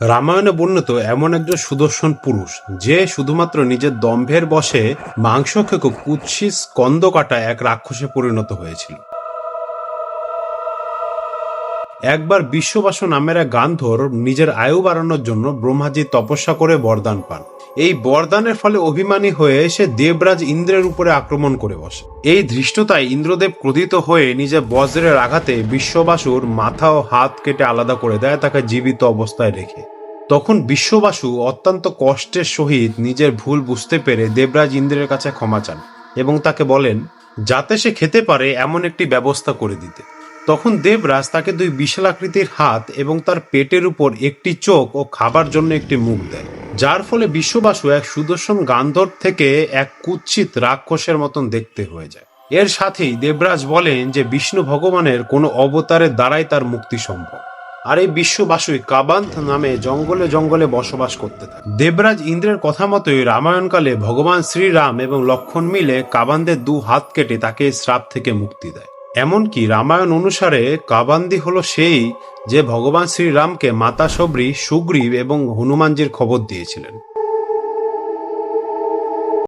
রামায়ণে বর্ণিত এমন একজন সুদর্শন পুরুষ, যে শুধুমাত্র নিজের দম্ভের বসে মাংস খেকো কুৎসিত স্কন্দ কাটা এক রাক্ষসে পরিণত হয়েছিল। একবার বিশ্ববাসন নামের এক গান্ধর নিজের আয়ু বাড়ানোর জন্য ব্রহ্মাজি তপস্যা করে বরদান পান। এই বরদানের ফলে অভিমানী হয়ে সে দেবরাজ ইন্দ্রের উপরে আক্রমণ করে বসে। এই ধৃষ্টতায় ইন্দ্রদেব ক্রোধিত হয়ে নিজের বজ্রের আঘাতে বিশ্ববাসুর মাথা ও হাত কেটে আলাদা করে দেয় তাকে জীবিত অবস্থায় রেখে। তখন বিশ্ববাসু অত্যন্ত কষ্টের সহিত নিজের ভুল বুঝতে পেরে দেবরাজ ইন্দ্রের কাছে ক্ষমা চান এবং তাকে বলেন, যাতে সে খেতে পারে এমন একটি ব্যবস্থা করে দিতে। তখন দেবরাজ তাকে দুই বিশাল আকৃতির হাত এবং তার পেটের উপর একটি চোখ ও খাবার জন্য একটি মুখ দেয়, যার ফলে বিশ্ববাসু এক সুদর্শন গান্ধর্ব থেকে এক কুৎসিত রাক্ষসের মতন দেখতে হয়ে যায়। এর সাথেই দেবরাজ বলেন যে বিষ্ণু ভগবানের কোনো অবতারের দ্বারাই তার মুক্তি সম্ভব। আর এই বিশ্ববাসুই কাবান্ত নামে জঙ্গলে জঙ্গলে বসবাস করতে থাকে। দেবরাজ ইন্দ্রের কথা মতোই রামায়ণকালে ভগবান শ্রীরাম এবং লক্ষণ মিলে কাবান্দের দু হাত কেটে তাকে শ্রাপ থেকে মুক্তি দেয়। এমনকি রামায়ণ অনুসারে কাবান্দি হল সেই যে ভগবান শ্রীরামকে মাতা সবরী, সুগ্রীব এবং হনুমানজির খবর দিয়েছিলেন।